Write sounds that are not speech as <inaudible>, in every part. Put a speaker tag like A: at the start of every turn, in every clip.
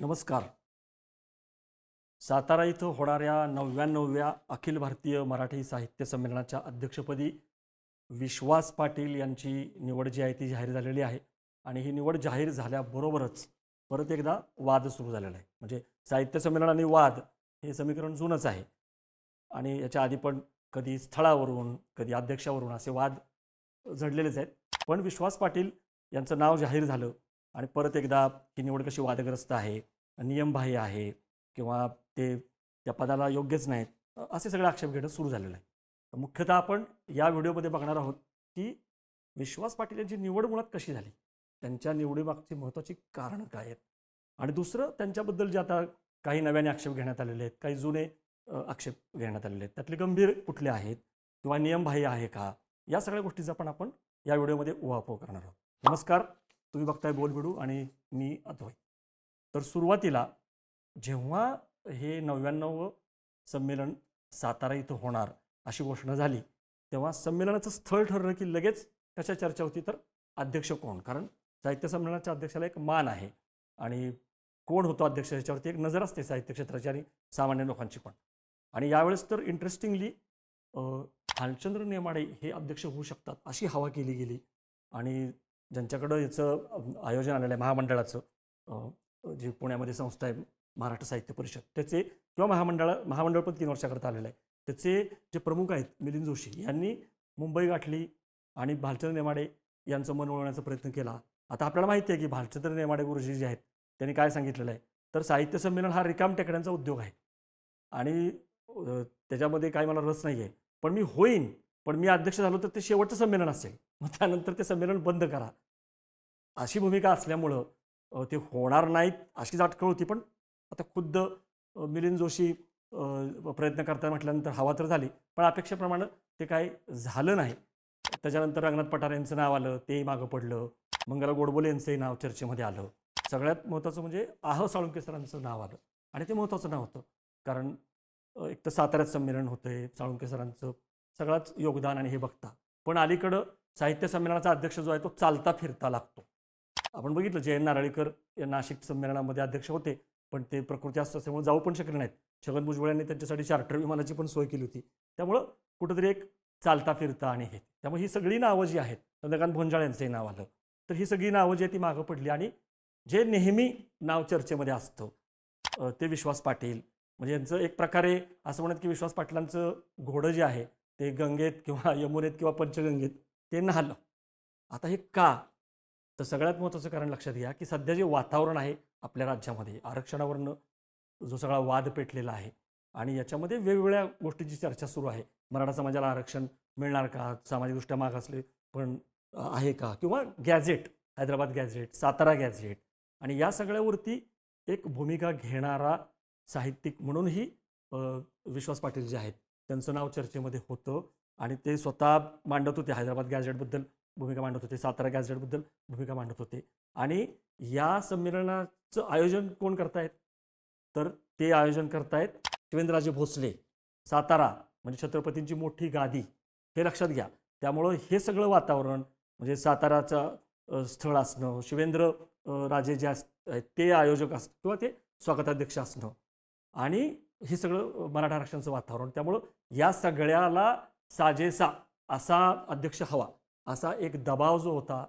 A: नमस्कार. सातारा इथं होणाऱ्या नव्याण्णव्या अखिल भारतीय मराठी साहित्य संमेलनाच्या अध्यक्षपदी विश्वास पाटील यांची निवड जी आहे ती जाहीर झालेली आहे आणि ही निवड जाहीर झाल्याबरोबरच परत एकदा वाद सुरू झालेला आहे. म्हणजे साहित्य संमेलन आणि वाद हे समीकरण जुनंच आहे आणि याच्या आधी पण कधी स्थळावरून कधी अध्यक्षावरून असे वाद झडलेलेच आहेत. पण विश्वास पाटील यांचं नाव जाहीर झालं आणि परत एकदा ही निवड कशी वादग्रस्त आहे नियमबाह्य आहे किंवा ते त्या पदाला योग्यच नाहीत असे सगळे आक्षेप घेणं सुरू झालेलं आहे. तर मुख्यतः आपण या व्हिडिओमध्ये बघणार आहोत की विश्वास पाटील यांची निवड मुळात कशी झाली? त्यांच्या निवडीमागची महत्त्वाची कारणं काय आहेत? आणि दुसरं त्यांच्याबद्दल जे आता काही नव्याने आक्षेप घेण्यात आलेले आहेत काही जुने आक्षेप घेण्यात आलेले आहेत त्यातले गंभीर कुठले आहेत किंवा नियमबाह्य आहे का? या सगळ्या गोष्टीचा पण आपण या व्हिडिओमध्ये उहापोह करणार आहोत. नमस्कार. तुम्ही बघताय बोल बिडू आणि मी अद्वै तर सुरुवातीला जेव्हा हे नव्याण्णव संमेलन सातारा इथं होणार अशी घोषणा झाली तेव्हा संमेलनाचं स्थळ ठरलं की लगेच कशा चर्चा होती तर अध्यक्ष कोण? कारण साहित्य संमेलनाच्या अध्यक्षाला एक मान आहे. आणि कोण होतो अध्यक्ष याच्यावरती एक नजर असते साहित्य क्षेत्राची आणि सामान्य लोकांची पण. आणि यावेळेस तर इंटरेस्टिंगली भालचंद्र नेमाडे हे अध्यक्ष होऊ शकतात अशी हवा केली गेली. आणि ज्यांच्याकडं याचं आयोजन आलेलं आहे महामंडळाचं जे जी पुण्यामध्ये संस्था आहे महाराष्ट्र साहित्य परिषद त्याचे किंवा महामंडळ महामंडळ पण तीन वर्षाकरता आलेलं आहे. त्याचे जे प्रमुख आहेत मिलिंद जोशी यांनी मुंबई गाठली आणि भालचंद्र नेमाडे यांचं मन वळवण्याचा प्रयत्न केला. आता आपल्याला माहिती आहे की भालचंद्र नेमाडे गुरुजी जे आहेत त्यांनी काय सांगितलेलं आहे? तर साहित्य संमेलन हा रिकाम टेकड्यांचा उद्योग आहे. आणि त्याच्यामध्ये काही मला रस नाही आहे पण मी होईन पण मी अध्यक्ष झालो तर ते शेवटचं संमेलन असेल. मग त्यानंतर ते संमेलन बंद करा. अशी भूमिका असल्यामुळं ते होणार नाहीत अशीच अटकळ होती. पण आता खुद्द मिलिंद जोशी प्रयत्न करता म्हटल्यानंतर हवा तर झाली. पण अपेक्षेप्रमाणे ते काय झालं नाही. त्याच्यानंतर रंगनाथ पठार यांचं नाव आलं तेही मागं पडलं मंगला गोडबोले यांचंही नाव चर्चेमध्ये आलं. सगळ्यात महत्त्वाचं म्हणजे आह साळुंके सरांचं नाव आलं. आणि ते महत्त्वाचं नाव होतं. कारण एक तर साताऱ्यात संमेलन होतं आहे साळुंके सरांचं सगळंच योगदान आणि हे बघता. पण अलीकडं साहित्य संमेलनाचा अध्यक्ष जो आहे तो चालता फिरता लागतो. आपण बघितलं जयंत नारळीकर या नाशिक संमेलनामध्ये अध्यक्ष होते पण ते प्रकृती असल्यामुळे जाऊ पण शकले नाहीत. छगन भुजबळ यांनी त्यांच्यासाठी चार्टर विमानाची पण सोय केली होती. त्यामुळं कुठंतरी एक चालता फिरता आणि हे. त्यामुळे ही सगळी नावं जी आहेत चंद्रकांत भोंजाळ यांचंही नाव आलं तर ही सगळी नावं जी आहेत ती मागं पडली आणि जे नेहमी नाव चर्चेमध्ये असतं ते विश्वास पाटील. म्हणजे यांचं एक प्रकारे असं म्हणत की विश्वास पाटलांचं घोडं जे आहे ते गंगेत किंवा <laughs> यमुनेत किंवा पंचगंगेत ते नाहलं. आता हे का? तर सगळ्यात महत्त्वाचं कारण लक्षात घ्या की सध्या जे वातावरण आहे आपल्या राज्यामध्ये आरक्षणावरनं जो सगळा वाद पेटलेला आहे आणि याच्यामध्ये वेगवेगळ्या गोष्टींची चर्चा सुरू आहे. मराठा समाजाला आरक्षण मिळणार का? सामाजिकदृष्ट्या मागासले पण आहे का? किंवा gazette Hyderabad gazette Satara gazette आणि या सगळ्यावरती एक भूमिका घेणारा साहित्यिक म्हणूनही विश्वास पाटील जे आहेत त्यांचं नाव चर्चेमध्ये होतं आणि ते स्वतः मांडत होते हैदराबाद गॅझेटबद्दल भूमिका मांडत होते सातारा गॅझेटबद्दल भूमिका मांडत होते. आणि या संमेलनाचं आयोजन कोण करतायत? तर ते आयोजन करतायत शिवेंद्रराजे भोसले सातारा म्हणजे छत्रपतींची मोठी गादी हे लक्षात घ्या. त्यामुळं हे सगळं वातावरण म्हणजे साताराचं स्थळ असणं शिवेंद्र राजे जे अस आहेत ते आयोजक असणं किंवा ते स्वागताध्यक्ष असणं. आणि हे सगळं मराठा आरक्षणाचं वातावरण. त्यामुळं या सगळ्याला साजेसा असा अध्यक्ष हवा. असा एक दबाव जो होता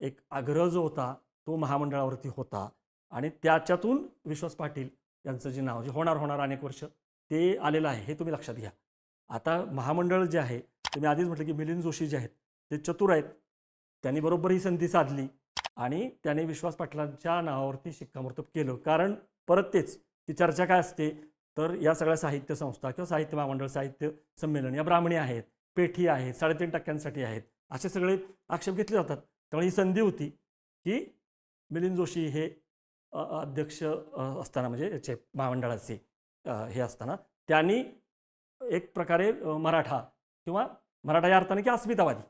A: एक आग्रह जो होता तो महामंडळावरती होता. आणि त्याच्यातून विश्वास पाटील यांचं जे नाव जे होणार होणार अनेक वर्ष ते आलेलं आहे हे तुम्ही लक्षात घ्या. आता महामंडळ जे आहे तुम्ही आधीच म्हटलं की मिलिंद जोशी जे आहेत ते चतुर आहेत. त्यांनी बरोबर ही संधी साधली आणि त्याने विश्वास पाटलांच्या नावावरती शिक्कामोर्तब केलं. कारण परत तेच ती चर्चा काय असते? तर या सगळ्या साहित्य संस्था किंवा साहित्य महामंडळ साहित्य संमेलन या ब्राह्मणी आहेत पेठी आहेत साडेतीन टक्क्यांसाठी आहेत असे सगळे आक्षेप घेतले जातात. त्यामुळे ही संधी होती की मिलिंद जोशी हे अध्यक्ष असताना म्हणजे याचे महामंडळाचे हे असताना त्यांनी एक प्रकारे मराठा किंवा मराठा या अर्थाने की अस्मितावादी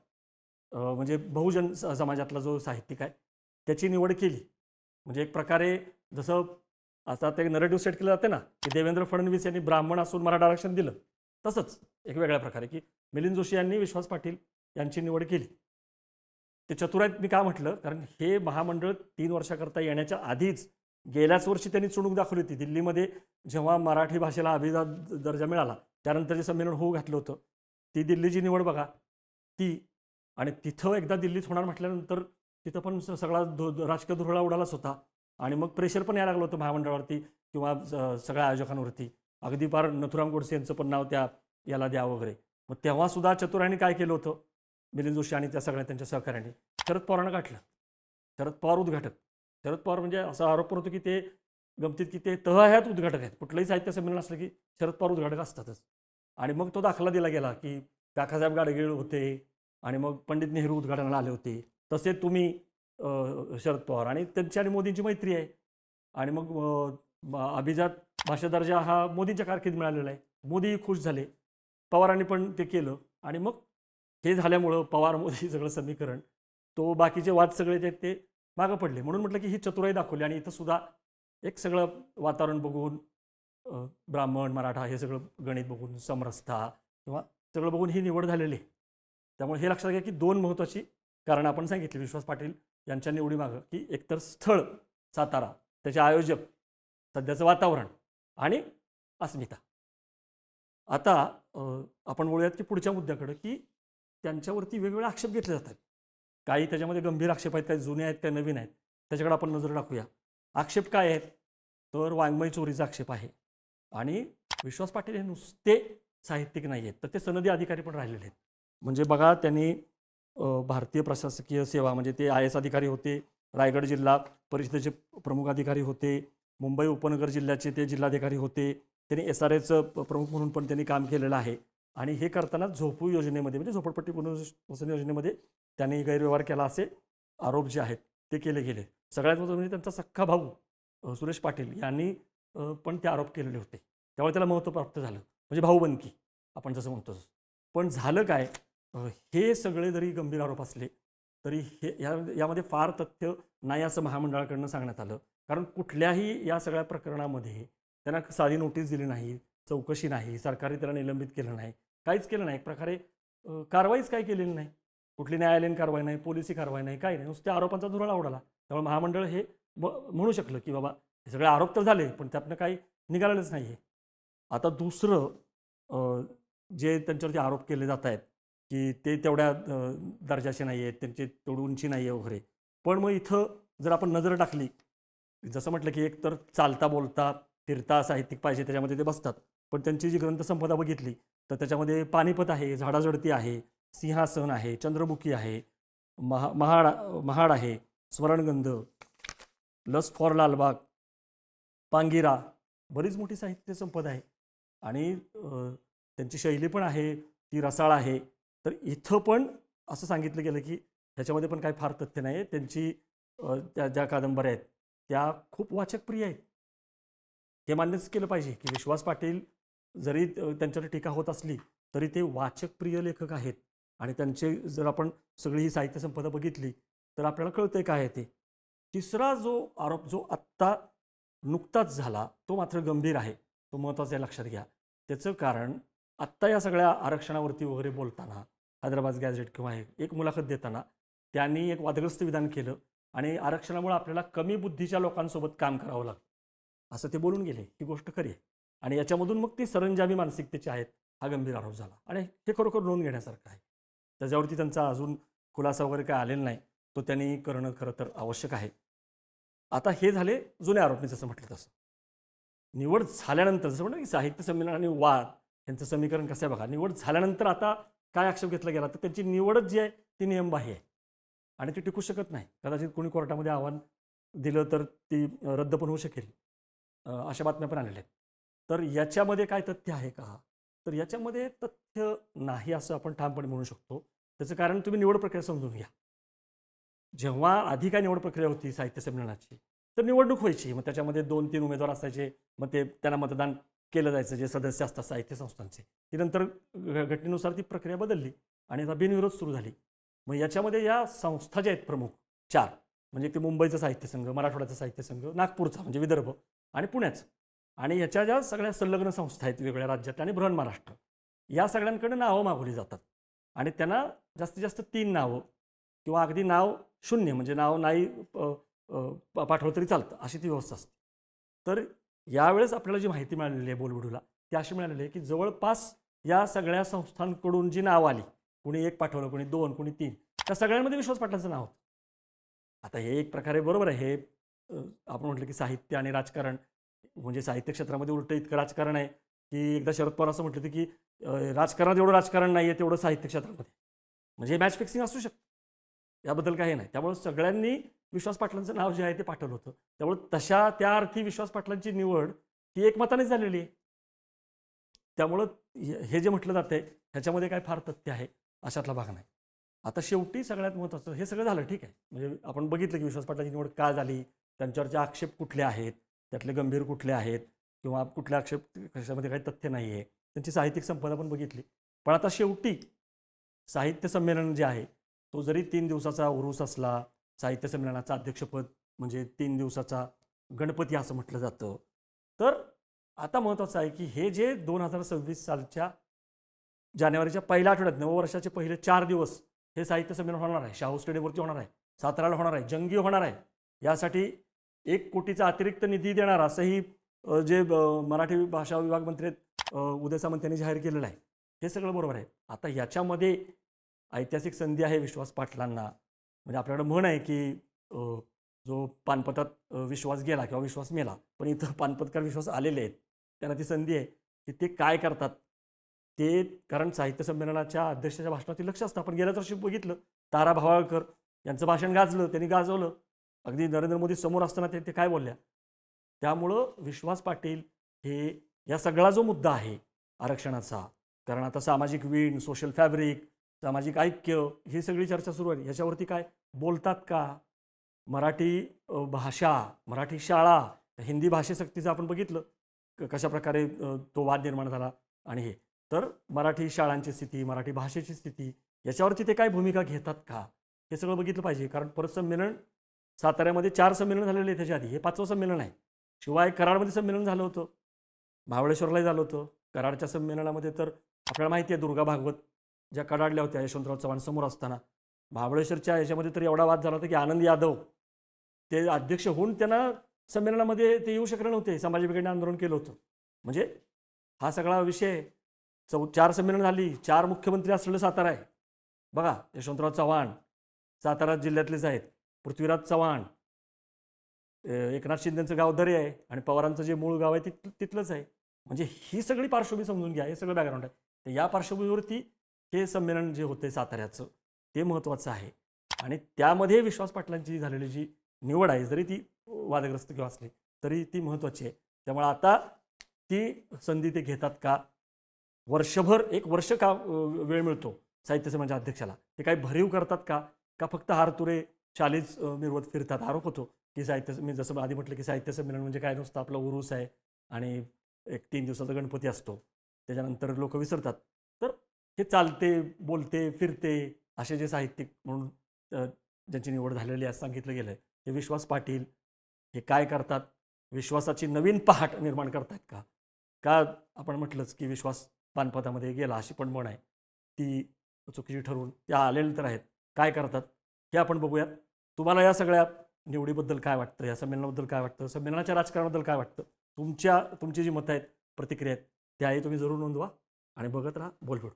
A: म्हणजे बहुजन समाजातला जो साहित्यिक आहे त्याची निवड केली. म्हणजे एक प्रकारे जसं आता ते नरेटिव्ह सेट केलं जाते ना की देवेंद्र फडणवीस यांनी ब्राह्मण असून मराठा आरक्षण दिलं. तसंच एक वेगळ्या प्रकारे की मिलिंद जोशी यांनी विश्वास पाटील यांची निवड केली. ते चतुराईत मी का म्हटलं कारण हे महामंडळ तीन वर्षाकरता येण्याच्या आधीच गेल्याच वर्षी त्यांनी चुणूक दाखवली होती. दिल्लीमध्ये जेव्हा मराठी भाषेला अभिजात दर्जा मिळाला त्यानंतर जे संमेलन होऊ घातलं होतं ती दिल्लीची निवड बघा. ती आणि तिथं एकदा दिल्लीत होणार म्हटल्यानंतर तिथं पण सगळा धो राजकीय धुरळा उडालाच होता. आणि मग प्रेशर पण यायला लागलं होतं महामंडळावरती किंवा स- सगळ्या आयोजकांवरती. अगदी पार नथुराम गोडसे यांचं पण नाव त्या याला द्या वगैरे. मग तेव्हासुद्धा चतुरांनी काय केलं होतं? मिलिंद जोशी आणि त्या सगळ्या त्यांच्या सहकाऱ्यांनी. शरद पवारांना गाठलं. शरद पवार उद्घाटक. शरद पवार म्हणजे असा आरोप होतो की ते गमतीत की ते तह ह्यात उद्घाटक आहेत. कुठलंही साहित्य संमेलन असलं की शरद पवार उद्घाटक असतातच. आणि मग तो दाखला दिला गेला की काकासाहेब गाडगीळ होते आणि मग पंडित नेहरू उद्घाटनाला आले होते. तसे तुम्ही शरद पवार आणि त्यांची आणि मोदींची मैत्री आहे. आणि मग अभिजात भाषा दर्जा हा मोदींच्या कारकिर्दीत मिळालेला आहे. मोदी खुश झाले. पवारांनी पण ते केलं. आणि मग हे झाल्यामुळं पवार मोदी <laughs> सगळं समीकरण तो बाकीचे वाद सगळे जे ते मागं पडले. म्हणून म्हटलं की ही चतुराई दाखवली आणि इथं सुद्धा एक सगळं वातावरण बघून ब्राह्मण मराठा हे सगळं गणित बघून समरसता किंवा सगळं बघून ही निवड झालेली आहे. त्यामुळे हे लक्षात घ्या की दोन महत्त्वाची कारणं आपण सांगितली. विश्वास पाटील यांच्या निवडीमागं की एकतर स्थळ सातारा त्याचे आयोजक सध्याचं वातावरण आणि अस्मिता. आता आपण बोलूयात की पुढच्या मुद्द्याकडं की त्यांच्यावरती वेगवेगळे आक्षेप घेतले जातात. काही त्याच्यामध्ये गंभीर आक्षेप आहेत काही जुने आहेत काही नवीन आहेत. त्याच्याकडे आपण नजर टाकूया. आक्षेप काय आहेत? तर वाङ्मय चोरीचा आक्षेप आहे. आणि विश्वास पाटील हे नुसते साहित्यिक नाही आहेत तर ते सनदी अधिकारी पण राहिलेले आहेत. म्हणजे बघा त्यांनी भारतीय प्रशासकीय सेवा म्हणजे ते आय एस अधिकारी होते रायगड जिल्हा परिषदेचे प्रमुख अधिकारी होते मुंबई उपनगर जिल्ह्याचे ते जिल्हाधिकारी होते त्यांनी एस आर एचं प्रमुख म्हणून पण त्यांनी काम केलेलं आहे. आणि हे करताना झोपू योजनेमध्ये म्हणजे झोपडपट्टी पुनर्वसन योजनेमध्ये त्यांनी गैरव्यवहार केला असे आरोप जे आहेत ते केले गेले. सगळ्यात महत्त्वाचं म्हणजे त्यांचा सख्खा भाऊ सुरेश पाटील यांनी पण ते आरोप केलेले होते. त्यामुळे त्याला महत्त्व प्राप्त झालं. म्हणजे भाऊबंदकी आपण जसं म्हणतो पण झालं काय? हे सगळे जरी गंभीर आरोप असले तरी हे या यामध्ये फार तथ्य नाही असं महामंडळाकडनं सांगण्यात आलं. कारण कुठल्याही या सगळ्या प्रकरणामध्ये त्यांना साधी नोटीस दिली नाही चौकशी नाही सरकारने त्याला निलंबित केलं नाही काहीच केलं नाही. एक प्रकारे कारवाईच काही केलेली नाही. कुठली न्यायालयीन कारवाई नाही पोलिसी कारवाई नाही काही नाही. नुसत्या आरोपांचा धुराळा उडाला त्यामुळे महामंडळ हे म्हणू शकलं की बाबा हे सगळे आरोप तर झाले पण त्यातनं काही निघालेलंच नाही आहे आता दुसरं जे त्यांच्यावरती आरोप केले जात आहेत की ते तेवढ्या दर्जाचे नाही आहेत त्यांची तेवढी उंची नाही आहे वगैरे. पण मग इथं जर आपण नजर टाकली जसं म्हटलं की एक तर चालता बोलता फिरता साहित्यिक पाहिजे त्याच्यामध्ये ते बसतात. पण त्यांची जी ग्रंथसंपदा बघितली तर त्याच्यामध्ये पानिपत आहे झाडाझडती आहे सिंहासन आहे चंद्रमुखी आहे महा महाड महाड आहे स्मरणगंध लस फॉर लालबाग पांगिरा बरीच मोठी साहित्य संपदा आहे. आणि त्यांची शैली पण आहे ती रसाळ आहे तर इथं पण असं सांगितलं गेलं की ह्याच्यामध्ये पण काही फार तथ्य नाही आहे त्यांची त्या ज्या कादंबऱ्या आहेत त्या खूप वाचकप्रिय आहेत. हे मान्यच केलं पाहिजे की विश्वास पाटील जरी त्यांच्यावर टीका होत असली तरी ते वाचकप्रिय लेखक आहेत. आणि त्यांचे जर आपण सगळी ही साहित्य संपदा बघितली तर आपल्याला कळतंय काय आहे ते. तिसरा जो आरोप जो आत्ता नुकताच झाला तो मात्र गंभीर आहे. तो महत्त्वाचा आहे लक्षात घ्या. त्याचं कारण आत्ता या सगळ्या आरक्षणावरती वगैरे बोलताना हैदराबाद गॅझेट किंवा हे एक मुलाखत देताना त्यांनी एक वादग्रस्त विधान केलं आणि आरक्षणामुळे आपल्याला कमी बुद्धीच्या लोकांसोबत काम करावं लागतं असं ते बोलून गेले. ही गोष्ट खरी आहे. आणि याच्यामधून मग ती सरंजामी मानसिकतेचे आहेत हा गंभीर आरोप झाला. आणि हे खरोखर नोंद घेण्यासारखं आहे. त्याच्यावरती त्यांचा अजून खुलासा वगैरे काय आलेला नाही. तो त्यांनी करणं खरं तर आवश्यक आहे. आता हे झाले जुन्या आरोपी जसं म्हटलं तसं. निवड झाल्यानंतर जसं म्हणलं की साहित्य संमेलन आणि वाद यांचं समीकरण कसं आहे बघा. निवड झाल्यानंतर आता काय आक्षेप घेतला गेला? तर त्यांची निवडच जी आहे ती नियमबाह्य आहे. आणि ती टिकू शकत नाही. कदाचित कोणी कोर्टामध्ये आव्हान दिलं तर ती रद्द पण होऊ शकेल. अशा बातम्या पण आलेल्या आहेत. तर याच्यामध्ये काय तथ्य आहे का? तर याच्यामध्ये तथ्य नाही असं आपण ठामपणे म्हणू शकतो. त्याचं कारण तुम्ही निवड प्रक्रिया समजून घ्या. जेव्हा आधी काय निवड प्रक्रिया होती साहित्य संमेलनाची तर निवडणूक व्हायची. मग त्याच्यामध्ये दोन तीन उमेदवार असायचे. मग ते त्यांना मतदान केलं जायचं जे सदस्य असतात साहित्य संस्थांचे. ती नंतर घटनेनुसार ती प्रक्रिया बदलली आणि आता बिनविरोध सुरू झाली. मग याच्यामध्ये या संस्था ज्या आहेत प्रमुख चार म्हणजे ते मुंबईचा साहित्य संघ मराठवाड्याचा साहित्य संघ नागपूरचा म्हणजे विदर्भ आणि पुण्याचं. आणि याच्या ज्या सगळ्या संलग्न संस्था आहेत वेगवेगळ्या राज्यात आणि बृहन महाराष्ट्र या सगळ्यांकडे नावं मागवली जातात. आणि त्यांना जास्तीत जास्त तीन नावं किंवा अगदी नाव शून्य म्हणजे नाव नाही पाठवलं तरी चालतं अशी ती व्यवस्था असते. तर यावेळेस आपल्याला जी माहिती मिळालेली आहे बोलबुडूला ती अशी मिळालेली आहे की जवळपास या सगळ्या संस्थांकडून जी नाव आली कुणी एक पाठवलं कुणी दोन कुणी तीन त्या सगळ्यांमध्ये विश्वास पाटलांचं नाव होतं. आता हे एक प्रकारे बरोबर आहे. हे आपण म्हटलं की साहित्य आणि राजकारण म्हणजे साहित्य क्षेत्रामध्ये उलटं इतकं राजकारण आहे की एकदा शरद पवार असं म्हटलं होतं की राजकारणात एवढं राजकारण नाही आहे तेवढं साहित्य क्षेत्रामध्ये. म्हणजे मॅच फिक्सिंग असू शकतं. याबद्दल काही नाही. त्यामुळे सगळ्यांनी विश्वास पाटलांचं नाव जे आहे ते पाठवलं होतं. त्यामुळे तशा त्या अर्थी विश्वास पाटलांची निवड ही एकमताने झालेली आहे. त्यामुळं हे जे म्हटलं जातंय ह्याच्यामध्ये काय फार तथ्य आहे अशातला भाग नाही. आता शेवटी सगळ्यात महत्त्वाचं हे सगळं झालं ठीक आहे. म्हणजे आपण बघितलं की विश्वास पाटलांची निवड का झाली? त्यांच्यावरचे आक्षेप कुठले आहेत? त्यातले गंभीर कुठले आहेत? किंवा कुठले आक्षेप कशामध्ये काही तथ्य नाही आहे त्यांची साहित्यिक संपदा पण बघितली. पण आता शेवटी साहित्य संमेलन जे आहे तो जरी तीन दिवसाचा उरूस असला साहित्य संमेलनाचं अध्यक्षपद म्हणजे तीन दिवसाचा गणपती असं म्हटलं जातं. तर आता महत्त्वाचं आहे की हे जे दोन हजार सव्वीस सालच्या जानेवारीच्या पहिल्या आठवड्यात नववर्षाचे पहिले चार दिवस हे साहित्य संमेलन होणार आहे. शाहू स्टेडियमवरती होणार आहे. साताराला होणार आहे. जंगी होणार आहे. यासाठी एक कोटीचा अतिरिक्त निधी देणार असंही जे मराठी भाषा विभाग मंत्री उदय सामंत यांनी जाहीर केलेलं आहे. हे सगळं बरोबर आहे. आता याच्यामध्ये ऐतिहासिक संधी आहे विश्वास पाटलांना. म्हणजे आपल्याकडं म्हण आहे की जो पानपतात विश्वास गेला किंवा विश्वास मेला पण इथं पानपतकार विश्वास आलेले आहेत त्यांना ती संधी आहे की ते काय करतात? ते कारण साहित्य संमेलनाच्या अध्यक्षाच्या भाषणातील लक्ष असतं आपण गेल्याच वर्षी बघितलं. तारा भावाळकर यांचं भाषण गाजलं त्यांनी गाजवलं. अगदी नरेंद्र मोदी समोर असताना ते ते काय बोलल्या? त्यामुळं विश्वास पाटील हे या सगळा जो मुद्दा आहे आरक्षणाचा कारण आता सामाजिक वीण सोशल फॅब्रिक सामाजिक ऐक्य ही सगळी चर्चा सुरू आहे. ह्याच्यावरती काय? बोलतात का? मराठी भाषा मराठी शाळा हिंदी भाषेसक्तीचं आपण बघितलं. क- कशा प्रकारे तो वाद निर्माण झाला आणि हे. तर मराठी शाळांची स्थिती मराठी भाषेची स्थिती याच्यावरती ते काय भूमिका घेतात का? हे सगळं बघितलं पाहिजे. कारण परत संमेलन साताऱ्यामध्ये चार संमेलन झालेले आहे त्याच्या आधी. हे पाचवं संमेलन आहे. शिवाय कराडमध्ये संमेलन झालं होतं. महाबळेश्वरलाही झालं होतं. कराडच्या संमेलनामध्ये तर आपल्याला माहिती आहे दुर्गा भागवत ज्या कडाडल्या होत्या यशवंतराव चव्हाण समोर असताना. महाबळेश्वरच्या याच्यामध्ये तर एवढा वाद झाला होता की आनंद यादव. ते अध्यक्ष होऊन त्यांना संमेलनामध्ये ते येऊ शकले नव्हते. समाज बिघडणे आंदोलन केलं होतं. म्हणजे हा सगळा विषय चौ चार संमेलन झाली. चार मुख्यमंत्री असलेलं सातारा आहे. बघा यशवंतराव चव्हाण सातारा जिल्ह्यातलेच आहेत. पृथ्वीराज चव्हाण एकनाथ शिंदेचं गाव दरे आहे आणि पवारांचं जे मूळ गाव आहे ते तिथलंच आहे. म्हणजे ही सगळी पार्श्वभूमी समजून घ्या. हे सगळं बॅकग्राऊंड आहे. तर या पार्श्वभूमीवरती हे संमेलन जे होते साताऱ्याचं ते महत्त्वाचं आहे. आणि त्यामध्ये विश्वास पाटलांची झालेली जी निवड आहे जरी ती वादग्रस्त किंवा असली तरी ती महत्त्वाची आहे. त्यामुळे आता ती संधी ते घेतात का? वर्षभर एक वर्ष का वेळ मिळतो साहित्य समाजाच्या अध्यक्षाला? ते काही भरीव करतात का? का फक्त हारतुरे चालीच मिरवत फिरतात? आरोप होतो की साहित्य मी जसं आधी म्हटलं की साहित्य संमेलन म्हणजे काय नुसतं आपला उरूस आहे आणि एक तीन दिवसाचा गणपती असतो. त्याच्यानंतर लोक विसरतात. हे चालते बोलते फिरते असे जे साहित्यिक म्हणून ज्यांची निवड झालेली आहे सांगितलं गेलं आहे हे विश्वास पाटील हे काय करतात? विश्वासाची नवीन पहाट निर्माण करतात का? का आपण म्हटलंच की विश्वास पानपदामध्ये गेला अशी पण म्हण आहे. ती चुकीची ठरवून त्या आलेल्या तर आहेत. काय करतात? हे आपण बघूयात. तुम्हाला या सगळ्या निवडीबद्दल काय वाटतं? या संमेलनाबद्दल काय वाटतं? संमेलनाच्या राजकारणाबद्दल काय वाटतं? तुमच्या तुमची जी मतं आहेत प्रतिक्रिया आहेत त्याही तुम्ही जरूर नोंदवा आणि बघत राहा. बोलबोड